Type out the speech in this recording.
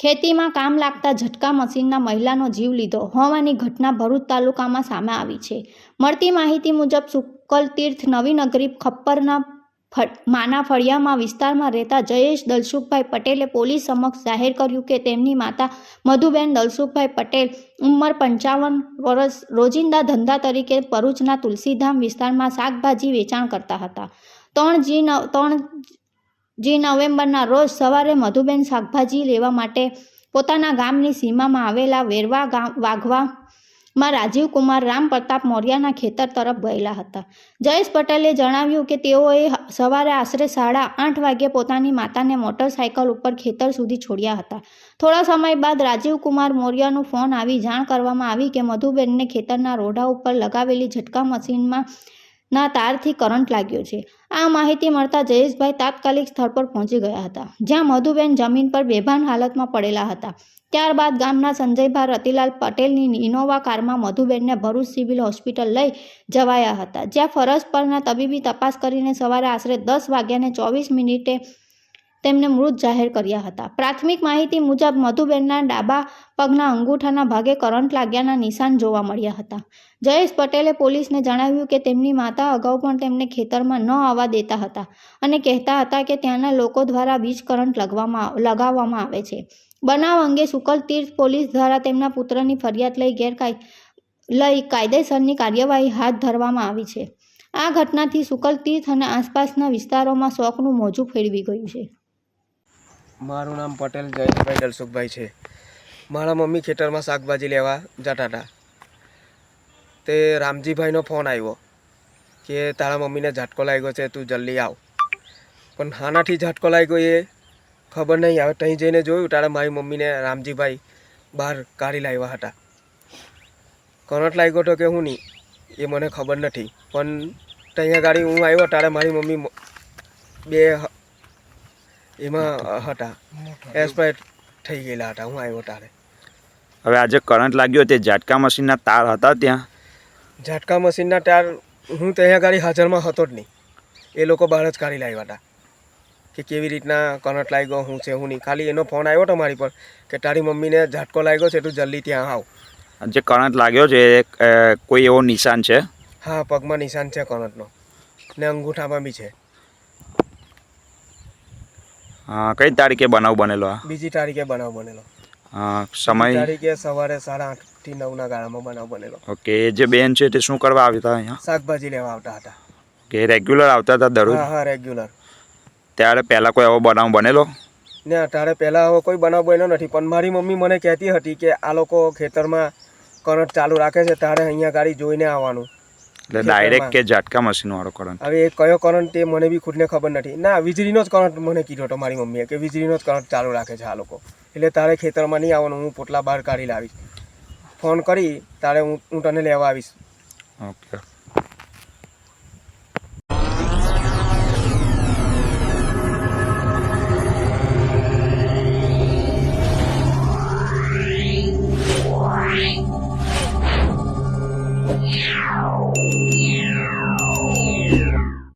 ખેતીમાં કામ લાગતા ઝટકા મશીનના મહિલાનો જીવ લીધો હોવાની ઘટના ભરૂચ તાલુકામાં સામે આવી છે. મળતી માહિતી મુજબ શુકલ તીર્થ નવીનગરી ખપ્પરના માના ફળિયામાં વિસ્તારમાં રહેતા જયેશ દલસુખભાઈ પટેલે પોલીસ સમક્ષ જાહેર કર્યું કે તેમની માતા મધુબેન દલસુખભાઈ પટેલ ઉંમર પંચાવન વર્ષ, રોજિંદા ધંધા તરીકે ભરૂચના તુલસીધામ વિસ્તારમાં શાકભાજી વેચાણ કરતા હતા. ત્રણ જી નવ ત્રણ જી નવેમ્બરના રોજ સવારે મધુબેન શાકભાજી લેવા માટે પોતાના ગામની સીમામાં આવેલા વેરવા ગામ વાઘવામાં રાજીવકુમાર રામ પ્રતાપ મૌર્યના ખેતર તરફ ગયેલા હતા. જયેશ પટેલે જણાવ્યું કે તેઓએ સવારે આશરે સાડા આઠ વાગ્યે પોતાની માતાને મોટરસાયકલ ઉપર ખેતર સુધી છોડ્યા હતા. થોડા સમય બાદ રાજીવકુમાર મૌર્યનો ફોન આવી જાણ કરવામાં આવી કે મધુબેનને ખેતરના રોડા ઉપર લગાવેલી ઝટકા મશીનમાં ના તારથી કરંટ લાગ્યો છે. આ માહિતી મળતા જયેશભાઈ તાત્કાલિક સ્થળ પર પહોંચી ગયા હતા, જ્યાં મધુબેન જમીન પર બેભાન હાલતમાં પડેલા હતા. ત્યારબાદ ગામના સંજયભાઈ રતિલાલ પટેલની ઇનોવા કારમાં મધુબેનને ભરૂચ સિવિલ હોસ્પિટલ લઈ જવાયા હતા, જ્યાં ફરજ પરના તબીબી તપાસ કરીને સવારે આશરે દસ વાગ્યાને ચોવીસ મિનિટે તેમને મૃત જાહેર કર્યા હતા. પ્રાથમિક માહિતી મુજબ મધુબેનના ડાબા પગના અંગૂઠાના ભાગે કરંટ લાગ્યાના નિશાન જોવા મળ્યા હતા. જયેશ પટેલે પોલીસને જણાવ્યું કે તેમની માતા અગાઉ પણ તેમને ખેતરમાં ન આવવા દેતા હતા અને કહેતા હતા કે ત્યાંના લોકો દ્વારા વીજ કરંટ લગવામાં લગાવવામાં આવે છે. બનાવ અંગે સુકલ તીર્થ પોલીસ દ્વારા તેમના પુત્રની ફરિયાદ લઈ ગેરકાય, લઈ કાયદેસરની કાર્યવાહી હાથ ધરવામાં આવી છે. આ ઘટનાથી સુકલ તીર્થ અને આસપાસના વિસ્તારોમાં શોકનું મોજું ફેરવી ગયું છે. મારું નામ પટેલ જયેશભાઈ દલસુખભાઈ છે. મારા મમ્મી ખેતરમાં શાકભાજી લેવા જતા હતા. તે રામજીભાઈનો ફોન આવ્યો કે તારા મમ્મીને ઝાટકો લાગ્યો છે, તું જલ્દી આવ. પણ હાનાથી ઝાટકો લાગ્યો એ ખબર નહીં આવે ત્યાં જઈને જોયું, તારા મારી મમ્મીને રામજીભાઈ બહાર કાઢી લાવ્યા હતા. કરંટ લાગ્યો તો કે હું નહીં, એ મને ખબર નથી. પણ ત્યાં ગાડી હું આવ્યો ત્યારે મારી મમ્મી બે એમાં હતા. એક્સપાયર થઈ ગયેલા હતા. હું આવ્યો તારે હવે આજે કરંટ લાગ્યો તે ઝાટકા મશીનના તાર હતા ત્યાં? ઝાટકા મશીનના તાર હું ત્યાં ગાડી હાજરમાં હતો જ નહીં. એ લોકો બહાર જ કાઢી લાવ્યા હતા. કે કેવી રીતના કરંટ લાગ્યો હું છે હું નહીં. ખાલી એનો ફોન આવ્યો હતો મારી પર કે તારી મમ્મીને ઝાટકો લાગ્યો છે તું જલ્દી ત્યાં આવ. જે કરંટ લાગ્યો છે કોઈ એવો નિશાન છે? હા પગમાં નિશાન છે કરંટનો ને અંગૂઠામાં બી છે. કઈ તારીખે બનાવ બનેલો આ? બીજી તારીખે બનાવ બનેલો. સમય? તારીખે સવારે સાડા આઠથી નવના ગાળામાં બનાવ બનેલો. ઓકે જે બેન છે તે શું કરવા આવતા અહીંયા? શાકભાજી લેવા આવતા હતા. કે રેગ્યુલર આવતા હતા દરરોજ? હા હા રેગ્યુલર. ત્યારે પહેલાં કોઈ એવો બનાવ બનેલો? ને અત્યારે પહેલાં હવે કોઈ બનાવ બન્યો નથી પણ મારી મમ્મી મને કહેતી હતી કે આ લોકો ખેતરમાં કરંટ ચાલુ રાખે છે તારે અહીંયા ગાડી જોઈને આવવાનું. એટલે ડાયરેક્ટ કે ઝાટકા મશીનવાળો કરંટ. હવે એ કયો કરંટ એ મને બી ખુદને ખબર નથી. ના વીજળીનો જ કરંટ મને કીધો હતો મારી મમ્મીએ કે વીજળીનો જ કરંટ ચાલુ રાખે છે આ લોકો. એટલે તારે ખેતરમાં નહીં આવવાનું હું પોટલા બહાર કાઢી લાવીશ. ફોન કરી તારે હું હું તને લેવા આવીશ. ઓકે. Yeah.